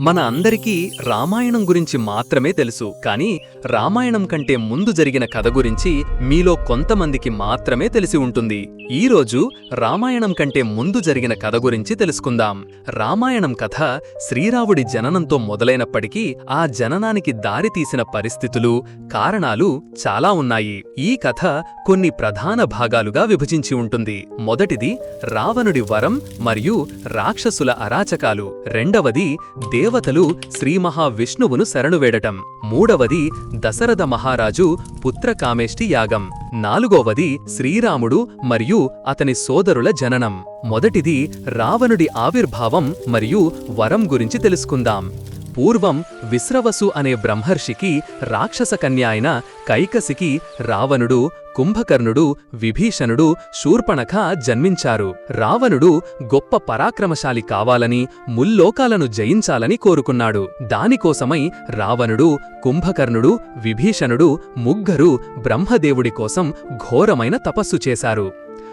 మన అందరికీ రామాయణం గురించి మాత్రమే తెలుసు కానీ రామాయణం కంటే ముందు జరిగిన కథ గురించి మీలో కొంతమందికి మాత్రమే తెలిసి ఉంటుంది. ఈ రోజు రామాయణం కంటే ముందు జరిగిన కథ గురించి తెలుసుకుందాం. రామాయణం కథ శ్రీరావుడి జననంతో మొదలైనప్పటికీ ఆ జననానికి దారితీసిన పరిస్థితులు కారణాలు చాలా ఉన్నాయి. ఈ కథ కొన్ని ప్రధాన భాగాలుగా విభజించి ఉంటుంది. మొదటిది రావణుడి వరం మరియు రాక్షసుల అరాచకాలు. రెండవది దేవతలు శ్రీ మహావిష్ణువును శరణువేడటం. మూడవది దశరథ మహారాజు పుత్రకామేష్టి యాగం. నాలుగోవది శ్రీరాముడు మరియు అతని సోదరుల జననం. మొదటిది రావణుడి ఆవిర్భావం మరియు వరం గురించి తెలుసుకుందాం. పూర్వం విశ్రవసు అనే బ్రహ్మర్షికి రాక్షస కన్య అయిన కైకసికి రావణుడు కుంభకర్ణుడు విభీషణుడు శూర్పణఖ జన్మించారు. రావణుడు గొప్ప పరాక్రమశాలి కావాలని ముల్లోకాలను జయించాలని కోరుకున్నాడు. దానికోసమై రావణుడు కుంభకర్ణుడు విభీషణుడు ముగ్గురు బ్రహ్మదేవుడి కోసం ఘోరమైన తపస్సు చేశారు.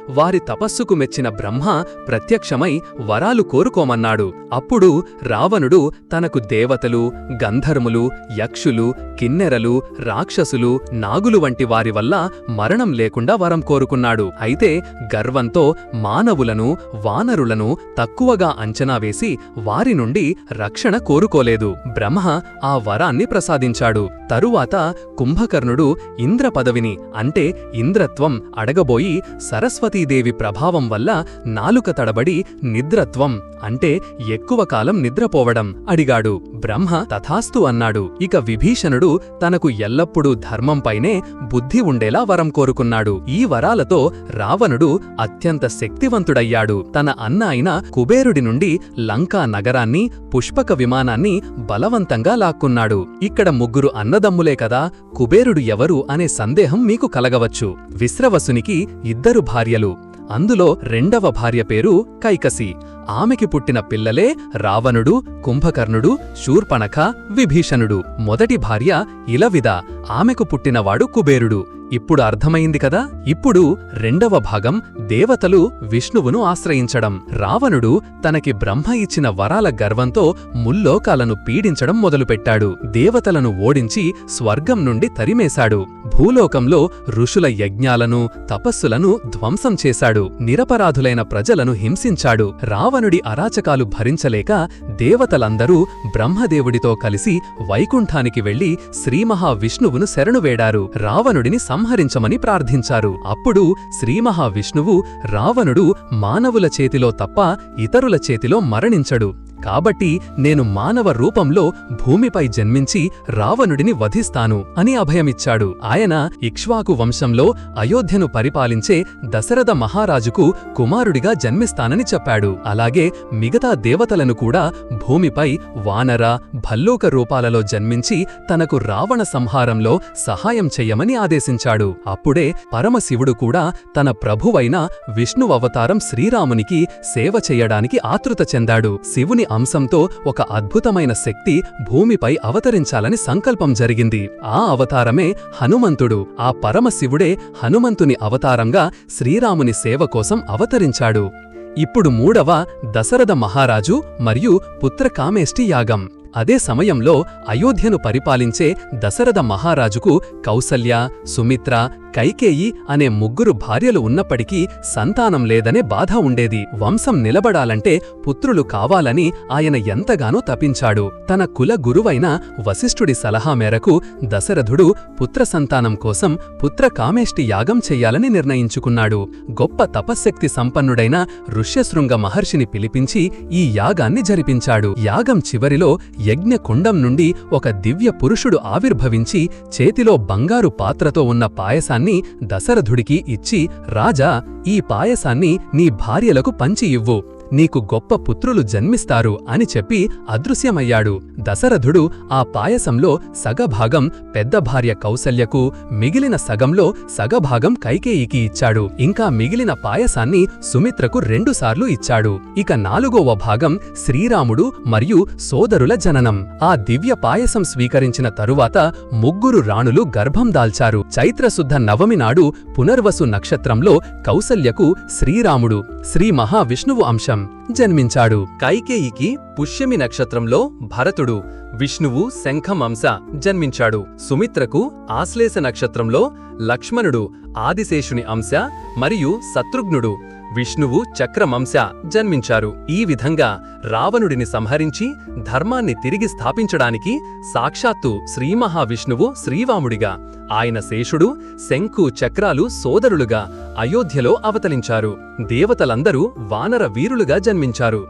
వారి తపస్సుకు మెచ్చిన బ్రహ్మ ప్రత్యక్షమై వరాలు కోరుకోమన్నాడు. అప్పుడు రావణుడు తనకు దేవతలు గంధర్ములు యక్షులు కిన్నెరలు రాక్షసులు నాగులు వంటి వారి వల్ల మరణం లేకుండా వరం కోరుకున్నాడు. అయితే గర్వంతో మానవులను వానరులను తక్కువగా అంచనా వేసి వారి నుండి రక్షణ కోరుకోలేదు. బ్రహ్మ ఆ వరాన్ని ప్రసాదించాడు. తరువాత కుంభకర్ణుడు ఇంద్ర పదవిని అంటే ఇంద్రత్వం అడగబోయి సరస్వతి పార్వతీదేవి ప్రభావం వల్ల నాలుక తడబడి నిద్రత్వం అంటే ఎక్కువ కాలం నిద్రపోవడం అడిగాడు. బ్రహ్మ తథాస్తు అన్నాడు. ఇక విభీషణుడు తనకు ఎల్లప్పుడూ ధర్మంపైనే బుద్ధి ఉండేలా వరం కోరుకున్నాడు. ఈ వరాలతో రావణుడు అత్యంత శక్తివంతుడయ్యాడు. తన అన్న అయిన కుబేరుడి నుండి లంకా నగరాన్ని పుష్పక విమానాన్ని బలవంతంగా లాక్కున్నాడు. ఇక్కడ ముగ్గురు అన్నదమ్ములే కదా కుబేరుడు ఎవరు అనే సందేహం మీకు కలగవచ్చు. విశ్రవసునికి ఇద్దరు భార్యలు. అందులో రెండవ భార్య పేరు కైకసి. ఆమెకి పుట్టిన పిల్లలే రావణుడు కుంభకర్ణుడు శూర్పణఖ విభీషణుడు. మొదటి భార్య ఇలవిద. ఆమెకు పుట్టినవాడు కుబేరుడు. ఇప్పుడు అర్థమైంది కదా? ఇప్పుడు రెండవ భాగం దేవతలు విష్ణువును ఆశ్రయించడం. రావణుడు తనకి బ్రహ్మ ఇచ్చిన వరాల గర్వంతో ముల్లోకాలను పీడించడం మొదలుపెట్టాడు. దేవతలను ఓడించి స్వర్గం నుండి తరిమేశాడు. భూలోకంలో ఋషుల యజ్ఞాలను తపస్సులను ధ్వంసం చేశాడు. నిరపరాధులైన ప్రజలను హింసించాడు. రావణుడి అరాచకాలు భరించలేక దేవతలందరూ బ్రహ్మదేవుడితో కలిసి వైకుంఠానికి వెళ్ళి శ్రీమహావిష్ణువును శరణువేడారు రావణుడిని సంహరించమని ప్రార్థించారు. అప్పుడు శ్రీమహావిష్ణువు రావణుడు మానవుల చేతిలో తప్ప ఇతరుల చేతిలో మరణించడు. కాబట్టి నేను మానవ రూపంలో భూమిపై జన్మించి రావణుడిని వధిస్తాను అని అభయమిచ్చాడు. ఆయన ఇక్ష్వాకు వంశంలో అయోధ్యను పరిపాలించే దశరథ మహారాజుకు కుమారుడిగా జన్మిస్తానని చెప్పాడు. అలాగే మిగతా దేవతలను కూడా భూమిపై వానర భల్లూక రూపాలలో జన్మించి తనకు రావణ సంహారంలో సహాయం చెయ్యమని ఆదేశించాడు. అప్పుడే పరమశివుడు కూడా తన ప్రభువైన విష్ణువవతారం శ్రీరామునికి సేవ చెయ్యడానికి ఆతృత చెందాడు. శివుని అంశంతో ఒక అద్భుతమైన శక్తి భూమిపై అవతరించాలని సంకల్పం జరిగింది. ఆ అవతారమే హనుమంతుడు. ఆ పరమశివుడే హనుమంతుని అవతారంగా శ్రీరాముని సేవ కోసం అవతరించాడు. ఇప్పుడు మూడవ దశరథ మహారాజు మరియు పుత్రకామేష్టి యాగం. అదే సమయంలో అయోధ్యను పరిపాలించే దశరథ మహారాజుకు కౌసల్య సుమిత్ర కైకేయి అనే ముగ్గురు భార్యలు ఉన్నప్పటికీ సంతానం లేదనే బాధ ఉండేది. వంశం నిలబడాలంటే పుత్రులు కావాలని ఆయన ఎంతగానో తపించాడు. తన కుల గురువైన వశిష్ఠుడి సలహా మేరకు దశరథుడు పుత్ర సంతానం కోసం పుత్ర కామేష్టి యాగం చెయ్యాలని నిర్ణయించుకున్నాడు. గొప్ప తపశ్శక్తి సంపన్నుడైన ఋష్యశృంగ మహర్షిని పిలిపించి ఈ యాగాన్ని జరిపించాడు. యాగం చివరిలో యజ్ఞకుండం నుండి ఒక దివ్య పురుషుడు ఆవిర్భవించి చేతిలో బంగారు పాత్రతో ఉన్న పాయసాన్ని దశరథుడికి ఇచ్చి రాజా ఈ పాయసాన్ని నీ భార్యలకు పంచి ఇవ్వు నీకు గొప్ప పుత్రులు జన్మిస్తారు అని చెప్పి అదృశ్యమయ్యాడు. దశరథుడు ఆ పాయసంలో సగభాగం పెద్ద భార్య కౌసల్యకు మిగిలిన సగంలో సగభాగం కైకేయికి ఇచ్చాడు. ఇంకా మిగిలిన పాయసాన్ని సుమిత్రకు రెండుసార్లు ఇచ్చాడు. ఇక నాలుగవ భాగం శ్రీరాముడు మరియు సోదరుల జననం. ఆ దివ్య పాయసం స్వీకరించిన తరువాత ముగ్గురు రాణులు గర్భం దాల్చారు. చైత్రశుద్ధ నవమి నాడు పునర్వసు నక్షత్రంలో కౌసల్యకు శ్రీరాముడు శ్రీ మహావిష్ణువు అంశం. జన్మించాడు. కైకేయికి పుష్యమి నక్షత్రంలో భరతుడు విష్ణువు శంఖం అంశ జన్మించాడు. సుమిత్రకు ఆశ్లేష నక్షత్రంలో లక్ష్మణుడు ఆదిశేషుని అంశ మరియు శత్రుఘ్నుడు విష్ణువు చక్రమంశ జన్మించారు. ఈ విధంగా రావణుడిని సంహరించి ధర్మాన్ని తిరిగి స్థాపించడానికి సాక్షాత్తు శ్రీ మహావిష్ణువు శ్రీవాముడిగా ఆయన శేషుడు శంకు చక్రాలు సోదరులుగా అయోధ్యలో అవతలించారు. దేవతలందరూ వానర వీరులుగా జన్మించారు.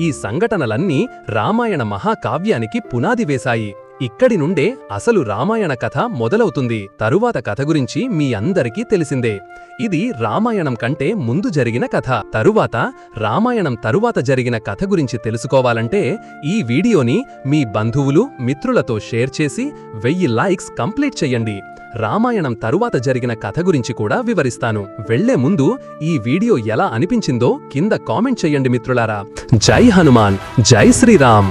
ఈ సంఘటనలన్నీ రామాయణ మహాకావ్యానికి పునాది వేశాయి. ఇక్కడి నుండే అసలు రామాయణ కథ మొదలవుతుంది. తరువాత కథ గురించి మీ అందరికీ తెలిసిందే. ఇది రామాయణం కంటే ముందు జరిగిన కథ. తరువాత రామాయణం తరువాత జరిగిన కథ గురించి తెలుసుకోవాలంటే ఈ వీడియోని మీ బంధువులు మిత్రులతో షేర్ చేసి వెయ్యి లైక్స్ కంప్లీట్ చెయ్యండి రామాయణం తరువాత జరిగిన కథ గురించి కూడా వివరిస్తాను. వెళ్ళే ముందు ఈ వీడియో ఎలా అనిపించిందో కింద కామెంట్ చెయ్యండి మిత్రులారా. జై హనుమాన్ జై శ్రీరామ్.